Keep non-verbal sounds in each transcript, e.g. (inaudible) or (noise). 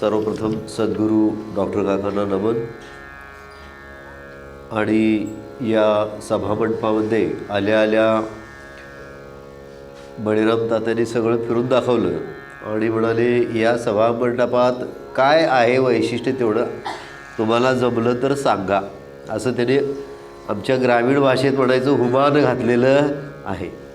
सर्वप्रथम सद्गुरू डॉक्टर काकांना नमन. आणि या सभामंडपामध्ये आल्या आल्या बळीराम तात्यांनी सगळं फिरून दाखवलं. आणि म्हणाले या सभामंडपात काय आहे वैशिष्ट्य तेवढं तुम्हाला जमलं तर सांगा. असं त्याने आमच्या ग्रामीण भाषेत म्हणायचं हुमान घातलेलं आहे.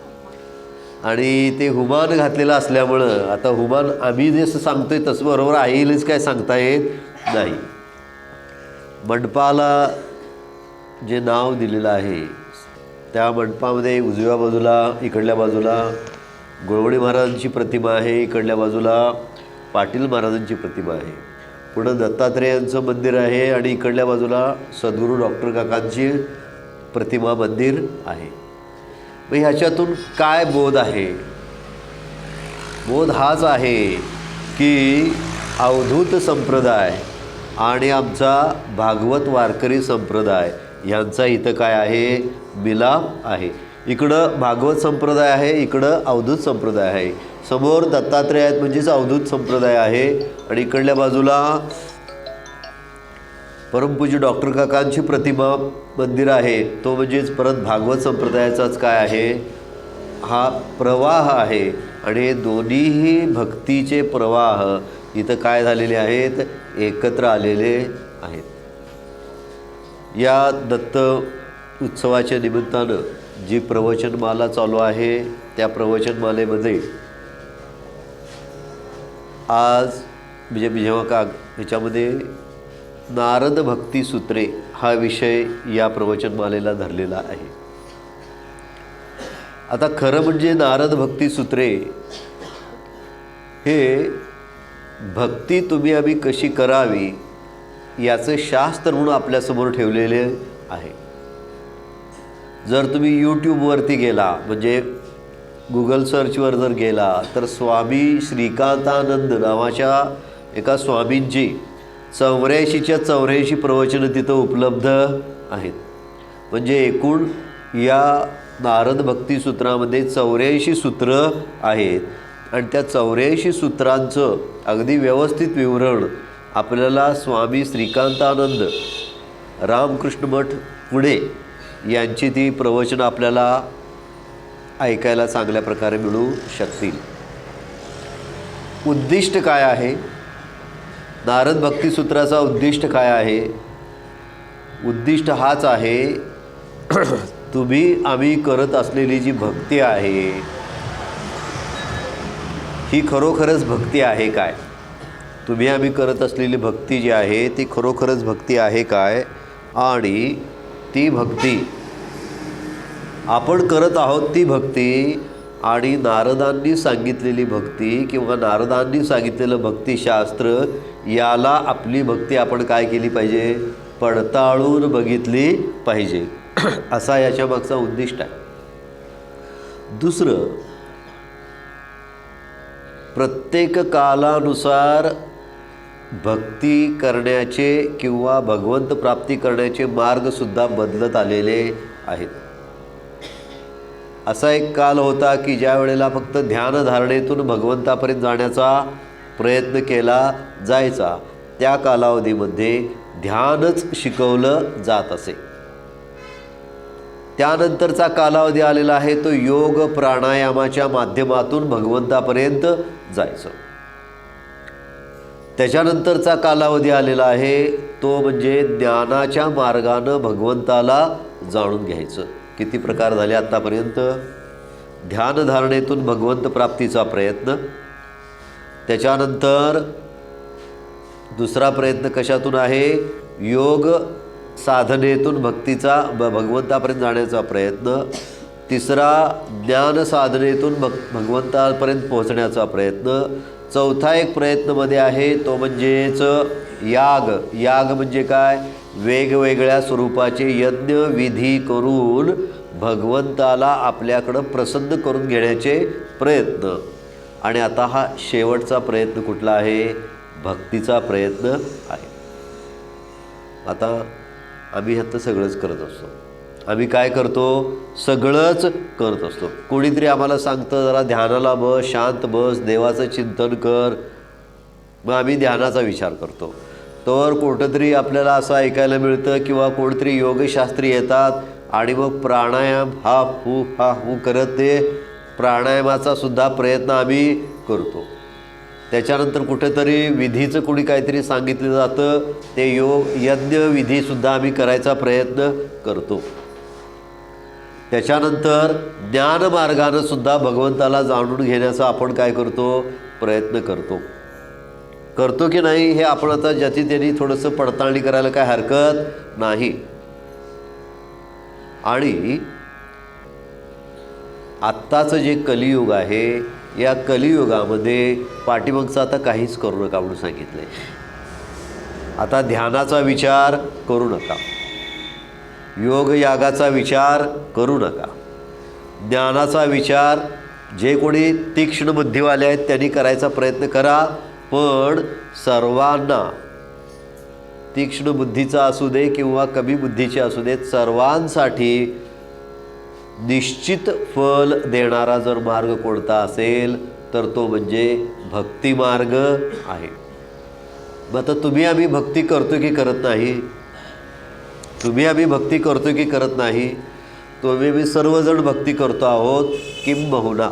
आणि ते हुमान घातलेलं असल्यामुळं आता हुमान आम्ही जसं सांगतोय तसं बरोबर आईलाच काय सांगता येत नाही. मंडपाला जे नाव दिलेलं आहे त्या मंडपामध्ये उजव्या बाजूला इकडल्या बाजूला गोळवणी महाराजांची प्रतिमा आहे इकडल्या बाजूला पाटील महाराजांची प्रतिमा आहे. पुढं दत्तात्रेयांचं मंदिर आहे आणि इकडल्या बाजूला सद्गुरू डॉक्टर काकांची प्रतिमा मंदिर आहे. मग ह्याच्यातून काय बोध आहे? बोध हाच आहे की अवधूत संप्रदाय आणि आमचा भागवत वारकरी संप्रदाय यांचा इथं काय आहे? मिलाप आहे. इकडं भागवत संप्रदाय आहे इकडं अवधूत संप्रदाय आहे. समोर दत्तात्रेय आहेत म्हणजेच अवधूत संप्रदाय आहे. आणि इकडल्या बाजूला परमपूज्य डॉक्टर काकांची प्रतिमा मंदिर आहे. तो म्हणजेच परत भागवत संप्रदायाचाच काय आहे? हा प्रवाह आहे. आणि दोन्हीही भक्तीचे प्रवाह इथं काय झालेले आहेत? एकत्र आलेले आहेत. या दत्त उत्सवाच्या निमित्तानं जी प्रवचनमाला चालू आहे त्या प्रवचनमालेमध्ये आज म्हणजे मी जेव्हा का ह्याच्यामध्ये नारद भक्ती सूत्रे हा विषय या प्रवचनमालेला धरलेला आहे. आता खरं म्हणजे नारद भक्ती सूत्रे हे भक्ती तुम्ही आम्ही कशी करावी याचं शास्त्र म्हणून आपल्यासमोर ठेवलेले आहे. जर तुम्ही यूट्यूबवरती गेला म्हणजे गुगल सर्चवर जर गेला तर स्वामी श्रीकांतानंद नावाच्या एका स्वामींची चौऱ्याऐंशीच्या चौऱ्याऐंशी प्रवचनं तिथं उपलब्ध आहेत. म्हणजे एकूण या नारद भक्तीसूत्रामध्ये चौऱ्याऐंशी सूत्र आहेत. आणि त्या चौऱ्याऐंशी सूत्रांचं अगदी व्यवस्थित विवरण आपल्याला स्वामी श्रीकांतानंद रामकृष्ण मठ पुणे यांची ती प्रवचनं आपल्याला ऐकायला चांगल्या प्रकारे मिळू शकतील. उद्दिष्ट काय आहे? नारद भक्तिसूत्राचा उद्दिष्ट काय आहे? उद्दिष्ट हाच आहे (clears throat) तुम्ही आम्ही करत असलेली जी भक्ती आहे ही खरोखरच भक्ती आहे काय? तुम्ही आम्ही करत असलेली भक्ती जी आहे ती खरोखरच भक्ती आहे काय? आणि ती भक्ती आपण करत आहोत ती भक्ती आणि नारदांनी सांगितलेली भक्ती किंवा नारदांनी सांगितलेलं भक्तिशास्त्र याला आपली भक्ती आपण काय केली पाहिजे? पडताळून बघितली पाहिजे. (coughs) असा याच्या मागचा उद्दिष्ट आहे. दुसरं प्रत्येक कालानुसार भक्ती करण्याचे किंवा भगवंत प्राप्ती करण्याचे मार्गसुद्धा बदलत आलेले आहेत. असा एक काल होता की ज्या वेळेला फक्त ध्यानधारणेतून भगवंतापर्यंत जाण्याचा प्रयत्न केला जायचा. त्या कालावधीमध्ये ध्यानच शिकवलं जात असे. त्यानंतरचा कालावधी आलेला आहे तो योग प्राणायामाच्या माध्यमातून भगवंतापर्यंत जायचं. त्याच्यानंतरचा कालावधी आलेला आहे तो म्हणजे ज्ञानाच्या मार्गानं भगवंताला जाणून घ्यायचं. किती प्रकार झाले आत्तापर्यंत ध्यानधारणेतून भगवंत प्राप्तीचा प्रयत्न त्याच्यानंतर दुसरा प्रयत्न कशातून आहे? योग साधनेतून भक्तीचा ब भगवंतापर्यंत जाण्याचा प्रयत्न. तिसरा ज्ञान साधनेतून भग भगवंतापर्यंत पोहोचण्याचा प्रयत्न. चौथा एक प्रयत्नमध्ये आहे तो म्हणजेच याग. याग म्हणजे काय? वेगवेगळ्या स्वरूपाचे यज्ञ विधी करून भगवंताला आपल्याकडं प्रसन्न करून घेण्याचे प्रयत्न. आणि आता हा शेवटचा प्रयत्न कुठला आहे? भक्तीचा प्रयत्न आहे. आता आम्ही ह्यातलं सगळंच करत असतो. आम्ही काय करतो? सगळंच करत असतो. कोणीतरी आम्हाला सांगतं जरा ध्यानाला बस शांत बस देवाचं चिंतन कर. मग आम्ही ध्यानाचा विचार करतो. तर कुठंतरी आपल्याला असं ऐकायला मिळतं किंवा कोणतरी योगशास्त्री येतात आणि मग प्राणायाम हा हू हा हू करत ते प्राणायामाचा सुद्धा प्रयत्न आम्ही करतो. त्याच्यानंतर कुठेतरी विधीचं कुणी काहीतरी सांगितलं जातं ते योग यज्ञ विधीसुद्धा आम्ही करायचा प्रयत्न करतो. त्याच्यानंतर ज्ञानमार्गानं सुद्धा भगवंताला जाणून घेण्याचा आपण काय करतो प्रयत्न करतो. करतो की नाही हे आपण आता ज्याची त्यांनी थोडंसं पडताळणी करायला काय हरकत नाही. आणि आत्ताचं जे कलियुग आहे या कलियुगामध्ये पाठीमागचं आता काहीच करू नका म्हणून सांगितलं आहे आता ध्यानाचा विचार करू नका. योगयागाचा विचार करू नका. ज्ञानाचा विचार जे कोणी तीक्ष्ण बुद्धिवाले आहेत त्यांनी करायचा प्रयत्न करा पण सर्वांना तीक्ष्ण बुद्धीचा असू दे किंवा कमी बुद्धीचे असू देत सर्वांसाठी निश्चित फल देणारा जर मार्ग कोणता असेल तर तो म्हणजे भक्तिमार्ग आहे. मग आता तुम्ही आम्ही भक्ती करतो की करत नाही? तुम्ही आम्ही भक्ती करतो की करत नाही? तुम्ही मी सर्वजण भक्ती करतो आहोत किंबहुना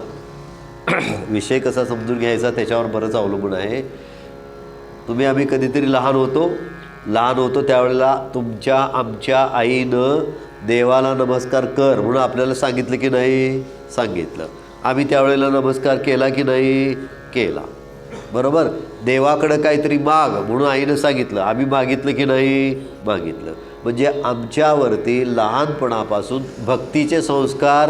(coughs) विषय कसा समजून घ्यायचा त्याच्यावर बरंच अवलंबून आहे. तुम्ही आम्ही कधीतरी लहान होतो. लहान होतो त्यावेळेला तुमच्या आमच्या आईनं देवाला नमस्कार कर म्हणून आपल्याला सांगितलं की नाही? सांगितलं. आम्ही त्यावेळेला नमस्कार केला की नाही? केला. बरोबर? देवाकडं काहीतरी माग म्हणून आईनं सांगितलं. आम्ही मागितलं की नाही? मागितलं. म्हणजे आमच्यावरती लहानपणापासून भक्तीचे संस्कार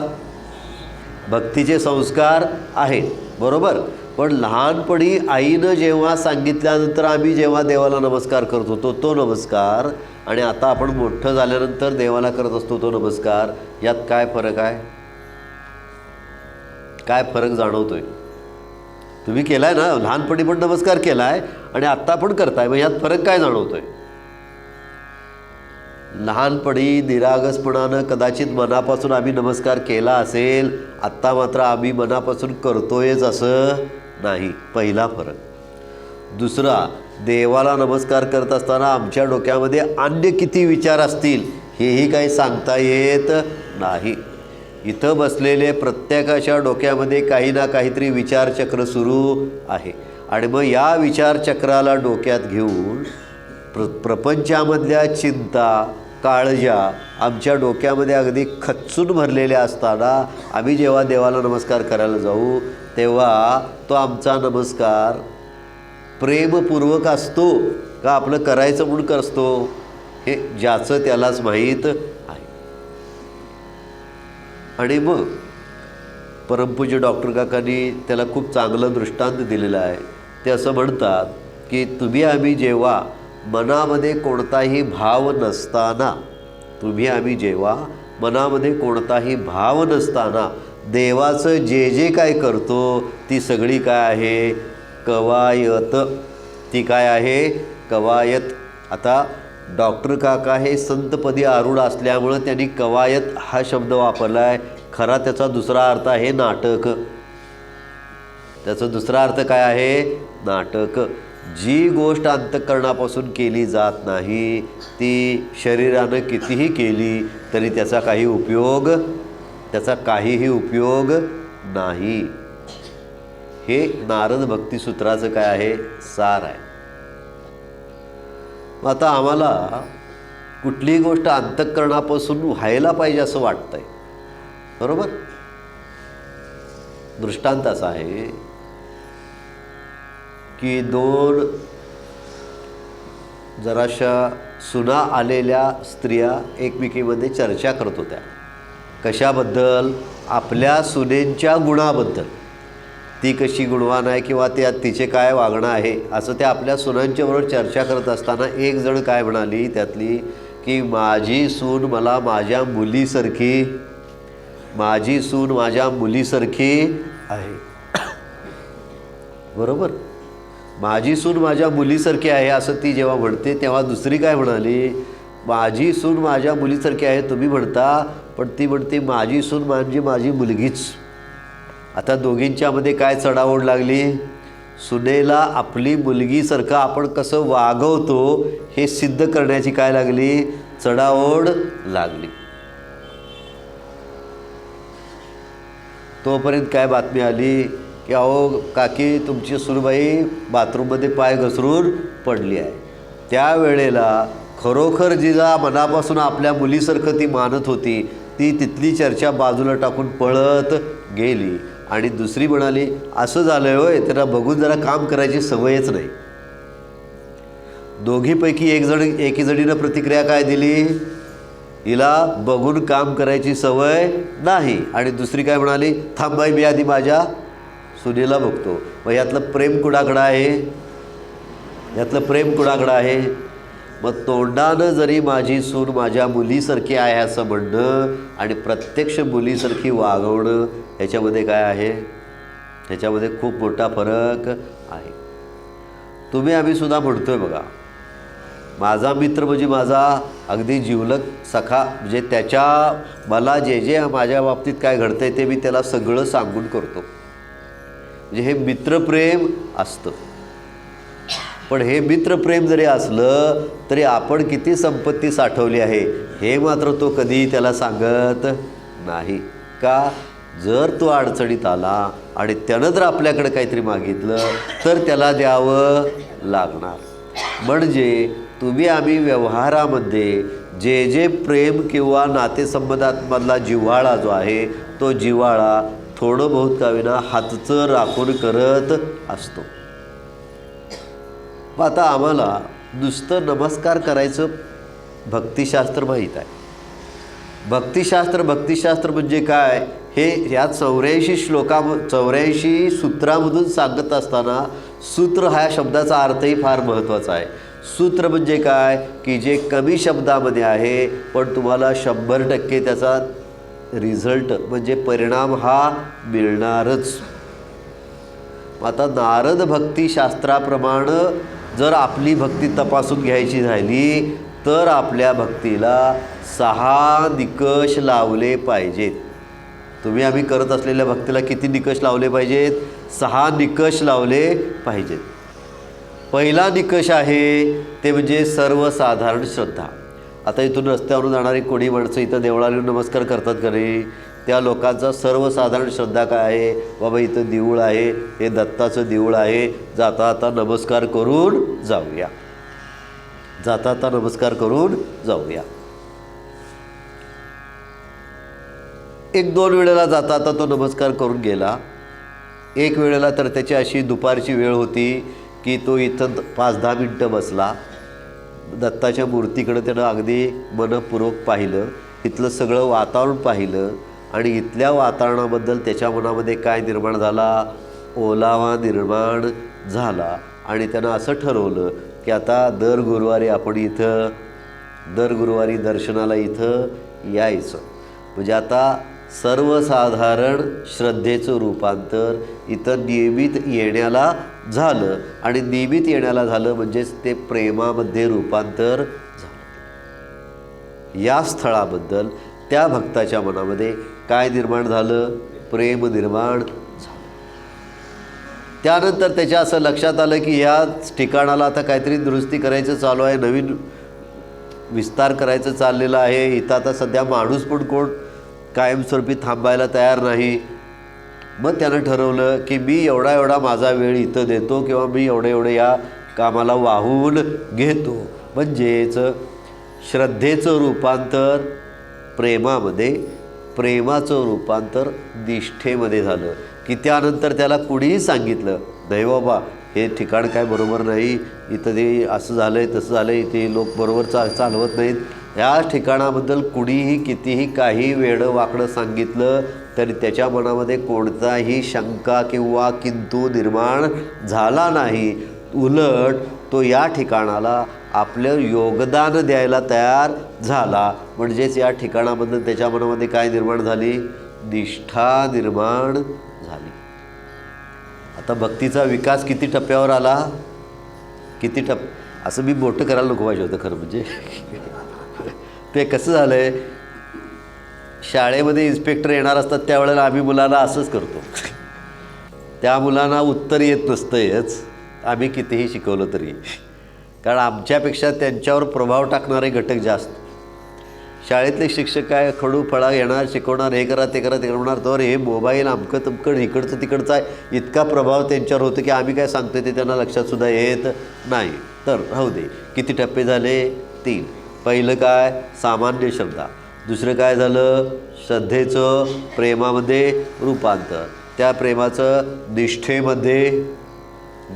भक्तीचे संस्कार आहेत. बरोबर? पण लहानपणी आईनं जेव्हा सांगितल्यानंतर आम्ही जेव्हा देवाला नमस्कार करत होतो तो नमस्कार आणि आता आपण मोठं झाल्यानंतर देवाला करत असतो तो नमस्कार. यात काय फरक आहे? काय फरक जाणवतोय? तुम्ही केला आहे ना? लहानपणी पण नमस्कार केला आहे आणि आत्ता पण करताय. मग यात फरक काय जाणवतोय? लहानपणी निरागसपणानं कदाचित मनापासून आम्ही नमस्कार केला असेल आत्ता मात्र आम्ही मनापासून करतोयच असं नाही. पहिला फरक. दुसरा देवाला नमस्कार करत असताना आमच्या डोक्यामध्ये अन्य किती विचार असतील हेही काही सांगता येत नाही. इथं बसलेले प्रत्येकाच्या डोक्यामध्ये काही ना काहीतरी विचारचक्र सुरू आहे. आणि मग या विचारचक्राला डोक्यात घेऊन प्र प्रपंचामधल्या चिंता काळजा आमच्या डोक्यामध्ये अगदी खच्चून भरलेल्या असताना आम्ही जेव्हा देवाला नमस्कार करायला जाऊ तेव्हा तो आमचा नमस्कार प्रेमपूर्वक असतो का आपलं करायचं म्हणून असतो हे ज्याचं त्यालाच माहीत आहे. आणि मग परमपूज्य डॉक्टर काकांनी त्याला खूप चांगलं दृष्टांत दिलेलं आहे. ते असं म्हणतात की तुम्ही आम्ही जेव्हा मनामध्ये कोणताही भाव नसताना तुम्ही आम्ही जेव्हा मनामध्ये कोणताही भाव नसताना देवाचं जे जे काय करतो ती सगळी काय आहे? कवायत. ती काय आहे? कवायत. आता डॉक्टर काका हे संतपदी आरूढ असल्यामुळं त्यांनी कवायत हा शब्द वापरला आहे खरा त्याचा दुसरा अर्थ आहे नाटक. त्याचा दुसरा अर्थ काय आहे? नाटक. जी गोष्ट अंतःकरणापासून केली जात नाही ती शरीरानं कितीही केली तरी त्याचा काही उपयोग त्याचा काहीही उपयोग नाही. हे नारद भक्तिसूत्राचं काय आहे? सार आहे. मग आता आम्हाला कुठलीही गोष्ट अंतःकरणापासून व्हायला पाहिजे असं वाटतंय. बरोबर? दृष्टांत असा आहे की दोन जराशा सुना आलेल्या स्त्रिया एकमेकीमध्ये चर्चा करत होत्या. कशाबद्दल? आपल्या सुनेंच्या गुणाबद्दल. ती कशी गुणवान आहे किंवा त्या तिचे काय वागणं आहे असं त्या आपल्या सुनांच्याबरोबर चर्चा करत असताना एक जण काय म्हणाली त्यातली की माझी सून मला माझ्या मुलीसारखी माझी सून माझ्या मुलीसारखी आहे. (coughs) बरोबर? माझी सून माझ्या मुलीसारखी आहे असं ती जेव्हा म्हणते तेव्हा दुसरी काय म्हणाली माझी सून माझ्या मुलीसारखी आहे तुम्ही म्हणता पण ती म्हणते माझी सून म्हणजे माझी मुलगीच. आता दोघींच्यामध्ये काय चढाओढ लागली? सुनेला आपली मुलगीसारखं आपण कसं वागवतो हे सिद्ध करण्याची काय लागली? चढाओढ लागली. तोपर्यंत काय बातमी आली? की अहो काकी तुमची सुनबाई बाथरूममध्ये पाय घसरून पडली आहे. त्यावेळेला खरोखर जिला मनापासून आपल्या मुलीसारखं ती मानत होती. ती तिथली चर्चा बाजूला टाकून पळत गेली. आणि दुसरी म्हणाली असं झालं होय त्यांना बघून जरा काम करायची सवयच नाही. दोघीपैकी एक जण एकीजणीनं प्रतिक्रिया काय दिली? हिला बघून काम करायची सवय नाही. आणि दुसरी काय म्हणाली थांबाई मी आधी माझ्या सुनेला बघतो. मग यातलं प्रेम कुणाकडं आहे? यातलं प्रेम कुणाकडं आहे? मग तोंडानं जरी माझी सून माझ्या मुलीसारखी आहे असं म्हणणं आणि प्रत्यक्ष मुलीसारखी वागवणं ह्याच्यामध्ये काय आहे? ह्याच्यामध्ये खूप मोठा फरक आहे. तुम्ही आम्ही सुद्धा म्हणतोय बघा. माझा मित्र म्हणजे माझा अगदी जिवलक सखा म्हणजे त्याच्या मला जे जे माझ्या बाबतीत काय घडतंय ते मी त्याला सगळं सांगून करतो. म्हणजे हे मित्रप्रेम असतं. पण हे मित्रप्रेम जरी असलं तरी आपण किती संपत्ती साठवली आहे हे मात्र तो कधी त्याला सांगत नाही. का? जर तो अडचणीत आला आणि त्यानं जर आपल्याकडे काहीतरी मागितलं तर त्याला द्यावं लागणार. म्हणजे तुम्ही आम्ही व्यवहारामध्ये जे जे प्रेम किंवा नातेसंबंधांमधला जिव्हाळा जो आहे तो जिव्हाळा थोडं बहुत का विना हातचं राखून करत असतो. मग आता आम्हाला नुसतं नमस्कार करायचं भक्तिशास्त्र माहीत आहे. भक्तिशास्त्र भक्तिशास्त्र म्हणजे काय? हे ह्या चौऱ्याऐंशी श्लोका चौऱ्याऐंशी सूत्रामधून सांगत असताना सूत्र हा शब्दाचा अर्थही फार महत्त्वाचा आहे. सूत्र म्हणजे काय? की जे कमी शब्दामध्ये आहे पण तुम्हाला शंभर टक्के त्याचा रिझल्ट म्हणजे परिणाम हा मिळणारच. आता नारद भक्तिशास्त्राप्रमाणे जर आपली भक्ती तपासून घ्यायची झाली तर आपल्या भक्तीला सहा निकष लावले पाहिजेत. तुम्ही आम्ही करत असलेल्या भक्तीला किती निकष लावले पाहिजेत? सहा निकष लावले पाहिजेत. पहिला निकष आहे ते म्हणजे सर्वसाधारण श्रद्धा. आता इथून रस्त्यावरून जाणारी कोणी माणसं इथं देवळाला येऊन नमस्कार करतात का नाही? त्या लोकांचा सर्वसाधारण श्रद्धा काय आहे? बाबा इथं देऊळ आहे हे दत्ताचं देऊळ आहे. जाता आता नमस्कार करून जाऊया. जाता आता नमस्कार करून जाऊया. एक दोन वेळेला जाता आता तो नमस्कार करून गेला. एक वेळेला तर त्याची अशी दुपारची वेळ होती की तो इथं पाच दहा मिनटं बसला. दत्ताच्या मूर्तीकडं त्यानं अगदी मनपूर्वक पाहिलं इथलं सगळं वातावरण पाहिलं आणि इथल्या वातावरणाबद्दल त्याच्या मनामध्ये काय निर्माण झाला ओलावा निर्माण झाला आणि त्यानं असं ठरवलं की आता दर गुरुवारी आपण इथं दर गुरुवारी दर्शनाला इथं यायचं. म्हणजे आता सर्वसाधारण श्रद्धेचं रूपांतर इथं नियमित येण्याला झालं आणि नियमित येण्याला झालं म्हणजेच ते प्रेमामध्ये रूपांतर झालं. या स्थळाबद्दल त्या भक्ताच्या मनामध्ये काय निर्माण झालं? प्रेम निर्माण झालं. त्यानंतर त्याच्या असं लक्षात आलं की याच ठिकाणाला आता काहीतरी दुरुस्ती करायचं चालू आहे नवीन विस्तार करायचं चाललेलं आहे. इथं आता सध्या माणूस पण कोण कायमस्वरूपी थांबायला तयार नाही. मग त्यानं ठरवलं की मी एवढा एवढा माझा वेळ इथं देतो किंवा मी एवढं एवढं या कामाला वाहून घेतो. म्हणजेच श्रद्धेचं रूपांतर प्रेमामध्ये प्रेमाचं रूपांतर निष्ठेमध्ये झालं. की त्यानंतर त्याला कुणीही सांगितलं नाही बाबा हे ठिकाण काय बरोबर नाही. इथं ते असं झालं आहे तसं झालं आहे इथे लोक बरोबर चा चालवत नाहीत. ह्या ठिकाणाबद्दल कुणीही कितीही काही वेळं वाकडं सांगितलं तरी त्याच्या मनामध्ये कोणताही शंका किंवा किंतू निर्माण झाला नाही. उलट तो या ठिकाणाला आपलं योगदान द्यायला तयार झाला. म्हणजेच या ठिकाणाबद्दल त्याच्या मनामध्ये काय निर्माण झाली? निष्ठा निर्माण झाली. आता भक्तीचा विकास किती टप्प्यावर आला? किती टप असं मी मोठं करायला नको पाहिजे होतं खरं म्हणजे. ते कसं झालं आहे शाळेमध्ये इन्स्पेक्टर येणार असतात त्यावेळेला आम्ही मुलाला असंच करतो. त्या मुलांना उत्तर येत नसतंच आम्ही कितीही शिकवलं तरी. कारण आमच्यापेक्षा त्यांच्यावर प्रभाव टाकणारे घटक जास्त. शाळेतले शिक्षक काय खडू फळा येणार शिकवणार हे करा ते करा ते करणार तर हे मोबाईल आमकं तमकं इकडचं तिकडचा इतका प्रभाव त्यांच्यावर होतो की आम्ही काय सांगतो ते त्यांना लक्षातसुद्धा येत नाही. तर राहू दे. किती टप्पे झाले? तीन. पहिलं काय? सामान्य श्रद्धा दुसरं काय झालं? श्रद्धेचं प्रेमामध्ये रूपांतर. त्या प्रेमाचं निष्ठेमध्ये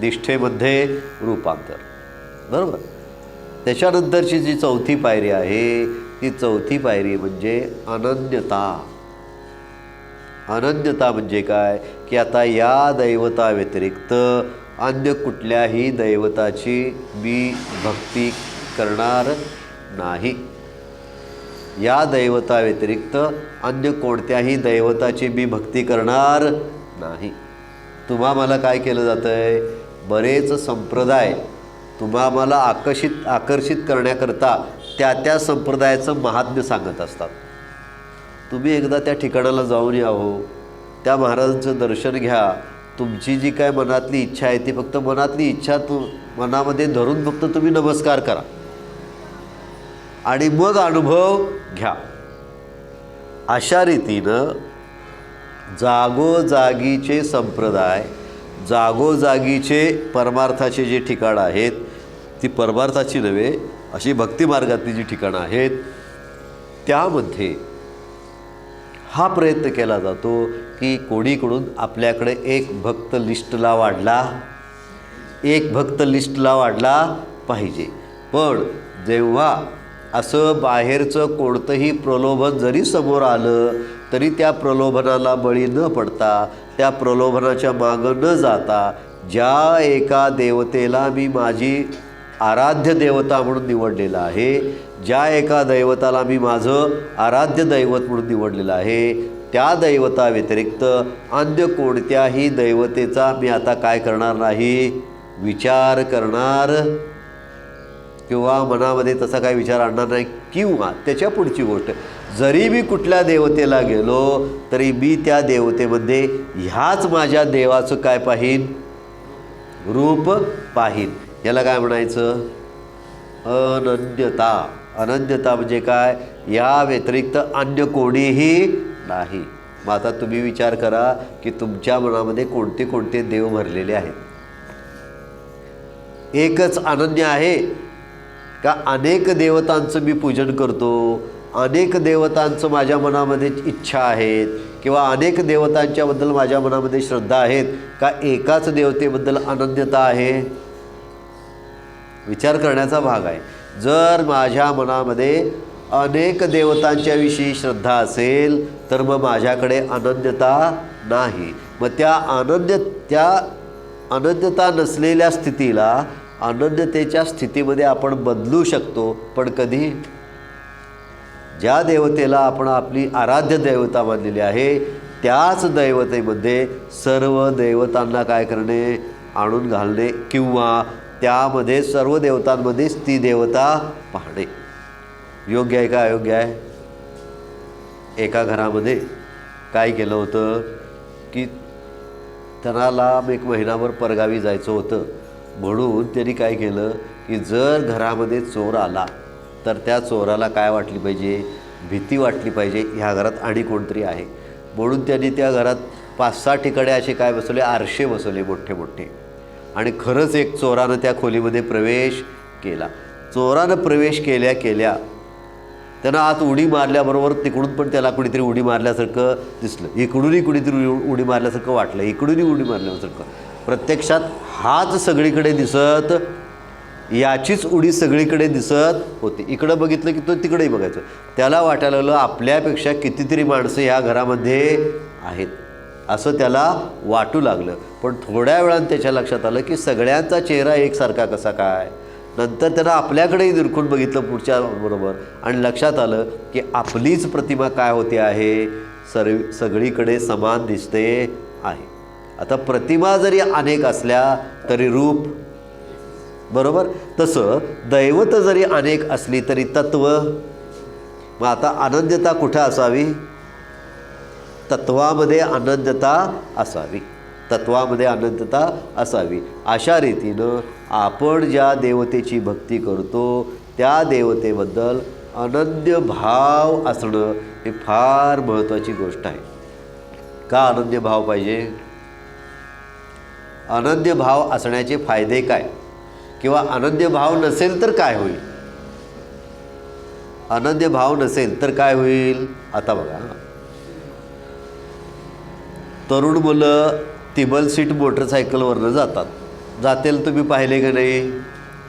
निष्ठेमध्ये रूपांतर. बरोबर? त्याच्यानंतरची जी चौथी पायरी आहे ती चौथी पायरी म्हणजे अनन्यता. अनन्यता म्हणजे काय? की आता या दैवता व्यतिरिक्त अन्य कुठल्याही दैवताची मी भक्ती करणार नाही. या दैवता व्यतिरिक्त अन्य कोणत्याही दैवताची मी भक्ती करणार नाही. तुम्हा मला काय केलं जातं आहे बरेच संप्रदाय तुम्हा मला आकर्षित आकर्षित करण्याकरता त्या त्या संप्रदायाचं महात्म्य सांगत असतात. तुम्ही एकदा त्या ठिकाणाला जाऊन या हो. त्या महाराजांचं दर्शन घ्या. तुमची जी काय मनातली इच्छा आहे ती फक्त मनातली इच्छा तू मनामध्ये धरून फक्त तुम्ही नमस्कार करा. आणि मग अनुभव घ्या. अशा रीतीनं जागोजागीचे संप्रदाय जागोजागीचे परमार्थाचे जे ठिकाणं आहेत ती परमार्थाची नव्हे अशी भक्तिमार्गातली जी ठिकाणं आहेत त्यामध्ये हा प्रयत्न केला जातो की कोणीकडून आपल्याकडे एक भक्त लिस्टला वाढला एक भक्त लिस्टला वाढला पाहिजे. पण जेव्हा असं बाहेरचं कोणतंही प्रलोभन जरी समोर आलं तरी त्या प्रलोभनाला बळी न पडता त्या प्रलोभनाच्या मागं न जाता ज्या एका देवतेला मी माझी आराध्य देवता म्हणून निवडलेलं आहे ज्या एका दैवताला मी माझं आराध्य दैवत म्हणून निवडलेलं आहे त्या दैवता व्यतिरिक्त अन्य कोणत्याही दैवतेचा मी आता काय करणार नाही? विचार करणार किंवा मनामध्ये तसा काही विचार आणणार नाही किंवा त्याच्या पुढची गोष्ट जरी मी कुठल्या देवतेला गेलो तरी मी त्या देवतेमध्ये ह्याच माझ्या देवाचं काय पाहीन? रूप पाहीन. याला काय म्हणायचं? अनन्यता. अनन्यता म्हणजे काय? या व्यतिरिक्त अन्य कोणीही नाही. मग आता तुम्ही विचार करा की तुमच्या मनामध्ये कोणते कोणते देव भरलेले आहेत? एकच अनन्य आहे का अनेक देवतांचं मी पूजन करतो अनेक देवतांचं माझ्या मनामध्ये इच्छा आहेत किंवा अनेक देवतांच्याबद्दल माझ्या मनामध्ये श्रद्धा आहेत का एकाच देवतेबद्दल अनन्यता आहे? विचार करण्याचा भाग आहे. जर माझ्या मनामध्ये अनेक देवतांच्याविषयी श्रद्धा असेल तर मग माझ्याकडे अनन्यता नाही. मग त्या अनन्य त्या अनन्यता नसलेल्या स्थितीला अनन्यतेच्या स्थितीमध्ये आपण बदलू शकतो पण कधी ज्या देवतेला आपण आपली आराध्य देवता मानलेली आहे त्याच दैवतेमध्ये सर्व देवतांना काय करणे आणून घालणे किंवा त्यामध्ये सर्व देवतांमध्येच ती देवता पाहणे. योग्य आहे का अयोग्य आहे? एका घरामध्ये काय केलं होतं की त्यांना लांब एक महिनाभर परगावी जायचं होतं. म्हणून त्यांनी काय केलं की जर घरामध्ये चोर आला तर त्या चोराला काय वाटली पाहिजे? भीती वाटली पाहिजे. ह्या घरात आणि कोणतरी आहे. म्हणून त्यांनी त्या घरात पाच सहा ठिकाणे असे काय बसवले? आरशे बसवले मोठे मोठे आणि खरंच एक चोरानं त्या खोलीमध्ये प्रवेश केला. चोरानं प्रवेश केल्या केल्या त्यानं आत उडी मारल्याबरोबर तिकडून पण त्याला कुणीतरी उडी मारल्यासारखं दिसलं. इकडूनही कुणीतरी उ- उडी मारल्यासारखं वाटलं. इकडूनही उडी मारल्यासारखं. प्रत्यक्षात हाच सगळीकडे दिसत याचीच उडी सगळीकडे दिसत होती. इकडं बघितलं की तो तिकडेही बघायचं. त्याला वाटायला लागलं आपल्यापेक्षा कितीतरी माणसं ह्या घरामध्ये आहेत. असं त्याला वाटू लागलं. पण थोड्या वेळानं त्याच्या लक्षात आलं की सगळ्यांचा चेहरा एकसारखा कसा काय? नंतर त्यानं आपल्याकडेही निरखून बघितलं पुढच्या बरोबर. आणि लक्षात आलं की आपलीच प्रतिमा काय होते आहे? सर्व सगळीकडे समान दिसते आहे. आता प्रतिमा जरी अनेक असल्या तरी रूप बरोबर? तसं दैवत जरी अनेक असली तरी तत्व. मग आता अनन्यता कुठं असावी? तत्वामध्ये आनंदता असावी. तत्वामध्ये अनंतता असावी. अशा रीतीनं आपण ज्या देवतेची भक्ती करतो त्या देवतेबद्दल अनन्य भाव असणं हे फार महत्त्वाची गोष्ट आहे. का अनन्य भाव पाहिजे? अनन्य भाव असण्याचे फायदे काय? किंवा अनन्य भाव नसेल तर काय होईल? अनन्य भाव नसेल तर काय होईल? आता बघा. तरुण मुलं तिबल सीट मोटरसायकलवरनं जातात. जातील तुम्ही पाहिले की नाही?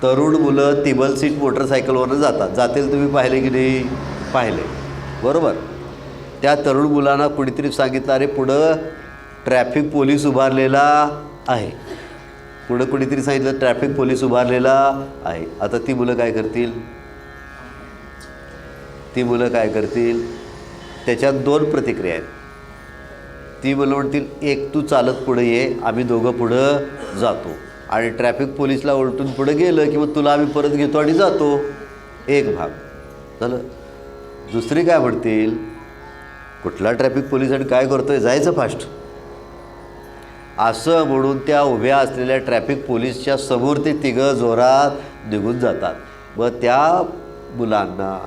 तरुण मुलं तिबल सीट मोटरसायकलवरनं जातात. जातील तुम्ही पाहिले की नाही? पाहिले. बरोबर? त्या तरुण मुलांना कुणीतरी सांगितलं अरे पुढं ट्रॅफिक पोलीस उभारलेला आहे. पुढं कुणीतरी सांगितलं ट्रॅफिक पोलीस उभारलेला आहे. आता ती मुलं काय करतील? ती मुलं काय करतील? त्याच्यात दोन प्रतिक्रिया आहेत. ती मुलं म्हणतील एक तू चालत पुढे ये आम्ही दोघं पुढं जातो. आणि ट्रॅफिक पोलीसला उलटून पुढं गेलं की मग तुला आम्ही परत घेतो आणि जातो. एक भाग. झालं. दुसरी काय म्हणतील? कुठला ट्रॅफिक पोलीस आणि काय करतोय? जायचं फास्ट असं म्हणून त्या उभ्या असलेल्या ट्रॅफिक पोलीसच्या समोर ते तिघं जोरात निघून जातात. व त्या मुलांना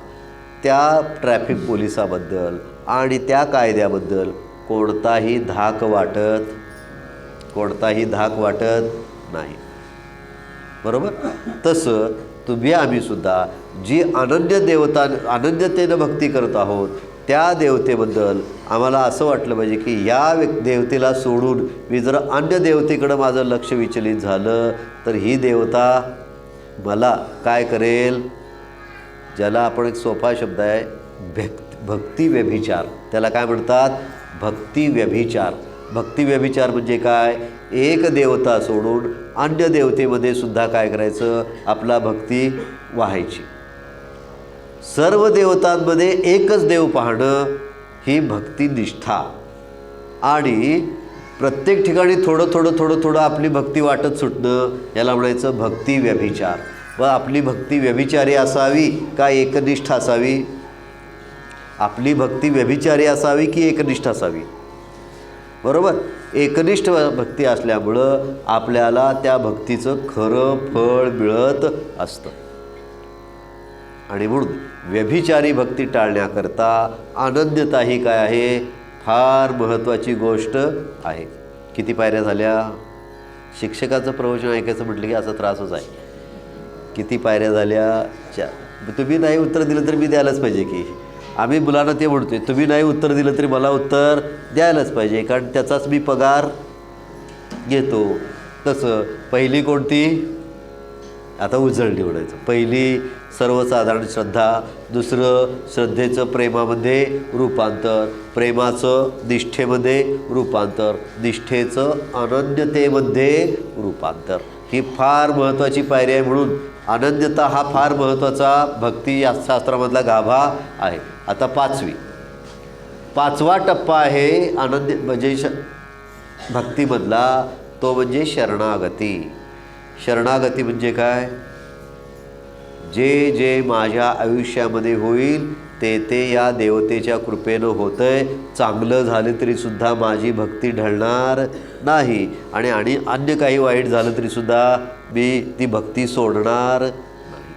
त्या ट्रॅफिक पोलिसाबद्दल आणि त्या कायद्याबद्दल कोणताही धाक वाटत कोणताही धाक वाटत नाही. बरोबर? तसं तुम्ही आम्हीसुद्धा जी अनन्य देवता अनन्यतेनं भक्ती करत आहोत त्या देवतेबद्दल आम्हाला असं वाटलं पाहिजे की या व्यक् देवतेला सोडून मी जर अन्य देवतेकडं माझं लक्ष विचलित झालं तर ही देवता मला काय करेल? ज्याला आपण एक सोपा शब्द आहे भक् भक्ती व्यभिचार. त्याला काय म्हणतात? भक्ती व्यभिचार. भक्ती व्यभिचार म्हणजे काय? एक देवता सोडून अन्य देवतेमध्ये सुद्धा काय करायचं? आपला भक्ती वाहायची. सर्व देवतांमध्ये एकच देव पाहणं ही भक्तिनिष्ठा. आणि प्रत्येक ठिकाणी थोडं थोडं थोडं थोडं आपली भक्ती वाटत सुटणं याला म्हणायचं भक्ती व्यभिचार. व आपली भक्ती व्यभिचारी असावी का एकनिष्ठ असावी? आपली भक्ती व्यभिचारी असावी की एकनिष्ठ असावी? बरोबर? एकनिष्ठ भक्ती असल्यामुळं आपल्याला त्या भक्तीचं खरं फळ मिळत असतं. आणि म्हणून व्यभिचारी भक्ती टाळण्याकरता अनन्यता ही काय आहे? फार महत्त्वाची गोष्ट आहे. किती पायऱ्या झाल्या? शिक्षकाचं प्रवचन ऐकायचं म्हटलं की असा त्रासच आहे. किती पायऱ्या झाल्या? चार तुम्ही नाही उत्तर दिलं तर मी द्यायलाच पाहिजे की. आम्ही मुलांना ते म्हणतोय तुम्ही नाही उत्तर दिलं तरी मला उत्तर द्यायलाच पाहिजे कारण त्याचाच मी पगार घेतो. तसं पहिली कोणती? आता उजळणी म्हणायचं पहिली सर्वसाधारण श्रद्धा दुसरं श्रद्धेचं प्रेमामध्ये रूपांतर प्रेमाचं निष्ठेमध्ये रूपांतर निष्ठेचं अनन्यतेमध्ये रूपांतर. ही फार महत्त्वाची पायरी आहे म्हणून अनन्यता हा फार महत्त्वाचा भक्ती या शास्त्रामधला गाभा आहे. आता पाचवी. पाचवा टप्पा आहे आनंद म्हणजे श भक्तीमधला तो म्हणजे शरणागती. शरणागती म्हणजे काय? जे जे माझ्या आयुष्यामध्ये होईल ते ते या देवतेच्या कृपेनं होतंय. चांगलं झालं तरीसुद्धा माझी भक्ती ढळणार नाही. आणि आणि अन्य काही वाईट झालं तरीसुद्धा मी ती भक्ती सोडणार नाही.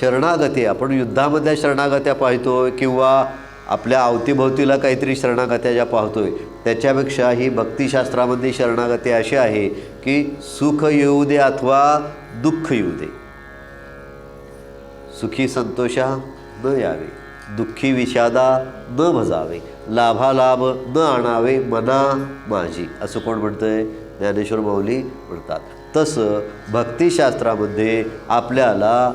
शरणागती आपण युद्धामधल्या शरणागत्या पाहतोय किंवा आपल्या अवतीभोवतीला काहीतरी शरणागत्या ज्या पाहतोय त्याच्यापेक्षा ही भक्तिशास्त्रामध्ये शरणागती अशी आहे की सुख येऊ दे अथवा दुःख येऊ दे. सुखी संतोषा न यावे दुःखी विषादा न भजावे लाभालाभ न आणावे मना माझी असं कोण म्हणतंय? ज्ञानेश्वर माऊली म्हणतात. तसं भक्तिशास्त्रामध्ये आपल्याला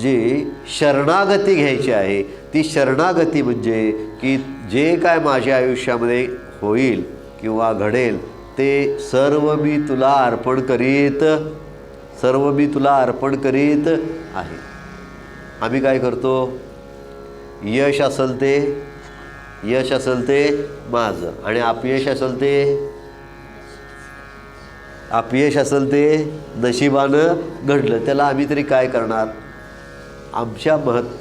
जी शरणागती घ्यायची आहे ती शरणागती म्हणजे की जे काय माझ्या आयुष्यामध्ये होईल किंवा घडेल ते सर्व मी तुला अर्पण करीत सर्व मी तुला अर्पण करीत आहे. आम्ही काय करतो? यश असेल ते यश असेल ते माझं. आणि अपयश असेल ते अपयश असेल ते नशिबानं घडलं. त्याला आम्ही तरी काय करणार? आमच्या महत्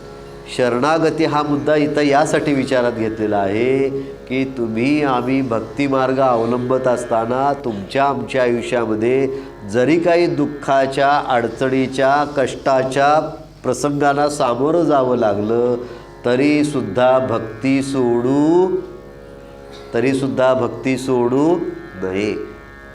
शरणागती हा मुद्दा इथं यासाठी विचारात घेतलेला आहे की तुम्ही आम्ही भक्तिमार्ग अवलंबत असताना तुमच्या आमच्या आयुष्यामध्ये जरी काही दुःखाच्या अडचणीच्या कष्टाच्या प्रसंगांना सामोरं जावं लागलं तरीसुद्धा भक्ती सोडू तरीसुद्धा भक्ती सोडू नये.